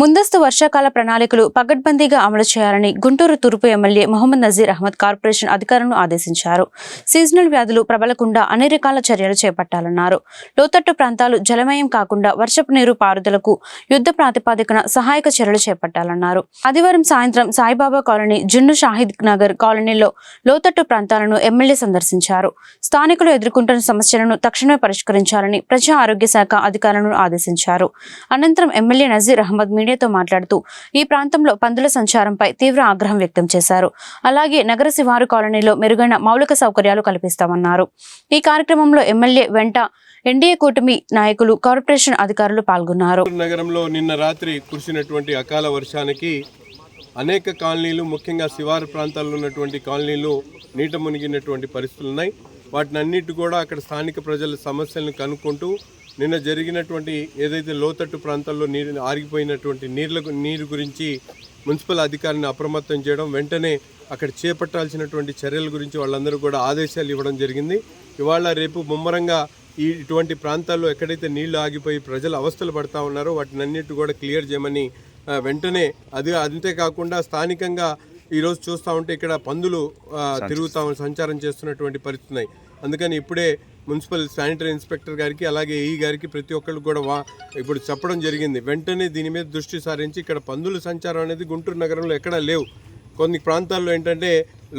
ముందస్తు వర్షాకాల ప్రణాళికలు పగడ్బందీగా అమలు చేయాలని గుంటూరు తూర్పు ఎమ్మెల్యే మొహమ్మద్ నజీర్ అహ్మద్ కార్పొరేషన్ అధికారులను ఆదేశించారు. సీజనల్ వ్యాధులు ప్రబలకుండా అన్ని రకాల చర్యలు చేపట్టాలన్నారు. లోతట్టు ప్రాంతాలు జలమయం కాకుండా వర్షపు నీరు పారుదలకు యుద్ధ ప్రాతిపాదికన సహాయక చర్యలు చేపట్టాలన్నారు. ఆదివారం సాయంత్రం సాయిబాబా కాలనీ జున్ను షాహిద్ నగర్ కాలనీలో లోతట్టు ప్రాంతాలను ఎమ్మెల్యే సందర్శించారు. స్థానికులు ఎదుర్కొంటున్న సమస్యలను తక్షణమే పరిష్కరించాలని ప్రజా ఆరోగ్య శాఖ అధికారులను ఆదేశించారు. అనంతరం ఎమ్మెల్యే నజీర్ అహ్మద్ మీడియాతో మాట్లాడుతూ ఈ ప్రాంతంలో పందుల సంచారంపై తీవ్ర ఆగ్రహం వ్యక్తం చేశారు. అలాగే నగర శివారు కాలనీలో మెరుగైన మౌలిక సౌకర్యాలు కల్పిస్తామన్నారు. ఈ కార్యక్రమంలో ఎమ్మెల్యే వెంట ఎన్డీఏ కూటమి నాయకులు కార్పొరేషన్ అధికారులు పాల్గొన్నారు. నగరంలో నిన్న రాత్రి కురిసినటువంటి అకాల వర్షానికి అనేక కాలనీలు ముఖ్యంగా శివారు ప్రాంతాల్లో ఉన్నటువంటి కాలనీలు నీట మునిగినటువంటి పరిస్థితులు ఉన్నాయి వాటిని అన్నిటి కూడా అక్కడ స్థానిక ప్రజల సమస్యలను కనుక్కుంటూ నిన్న జరిగినటువంటి ఏదైతే లోతట్టు ప్రాంతాల్లో నీరు ఆరిగిపోయినటువంటి నీళ్ళకు నీరు గురించి మున్సిపల్ అధికారిని అప్రమత్తం చేయడం వెంటనే అక్కడ చేపట్టాల్సినటువంటి చర్యల గురించి వాళ్ళందరూ కూడా ఆదేశాలు ఇవ్వడం జరిగింది. ఇవాళ రేపు ముమ్మరంగా ఈ ఇటువంటి ప్రాంతాల్లో ఎక్కడైతే నీళ్ళు ఆగిపోయి ప్రజలు అవస్థలు పడతా ఉన్నారో వాటిని అన్నిటి కూడా క్లియర్ చేయమని వెంటనే అది అంతేకాకుండా స్థానికంగా ఈరోజు చూస్తూ ఉంటే ఇక్కడ పందులు తిరుగుతా సంచారం చేస్తున్నటువంటి పరిస్థితి ఉన్నాయి. అందుకని ఇప్పుడే మున్సిపల్ శానిటరీ ఇన్స్పెక్టర్ గారికి అలాగే ఈ గారికి ప్రతి ఒక్కళ్ళు కూడా వా ఇప్పుడు చెప్పడం జరిగింది. వెంటనే దీని మీద దృష్టి సారించి ఇక్కడ పందుల సంచారం అనేది గుంటూరు నగరంలో ఎక్కడా లేవు. కొన్ని ప్రాంతాల్లో ఏంటంటే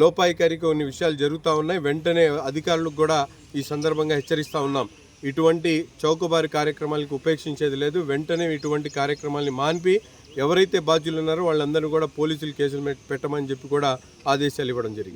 లోపాయికారి కొన్ని విషయాలు జరుగుతూ ఉన్నాయి. వెంటనే అధికారులకు కూడా ఈ సందర్భంగా హెచ్చరిస్తూ ఉన్నాం. ఇటువంటి చౌకబారి కార్యక్రమాలకు ఉపేక్షించేది లేదు. వెంటనే ఇటువంటి కార్యక్రమాల్ని మాన్పి ఎవరైతే బాధ్యులు ఉన్నారో వాళ్ళందరూ కూడా పోలీసులు కేసులు పెట్టమని చెప్పి కూడా ఆదేశాలు ఇవ్వడం జరిగింది.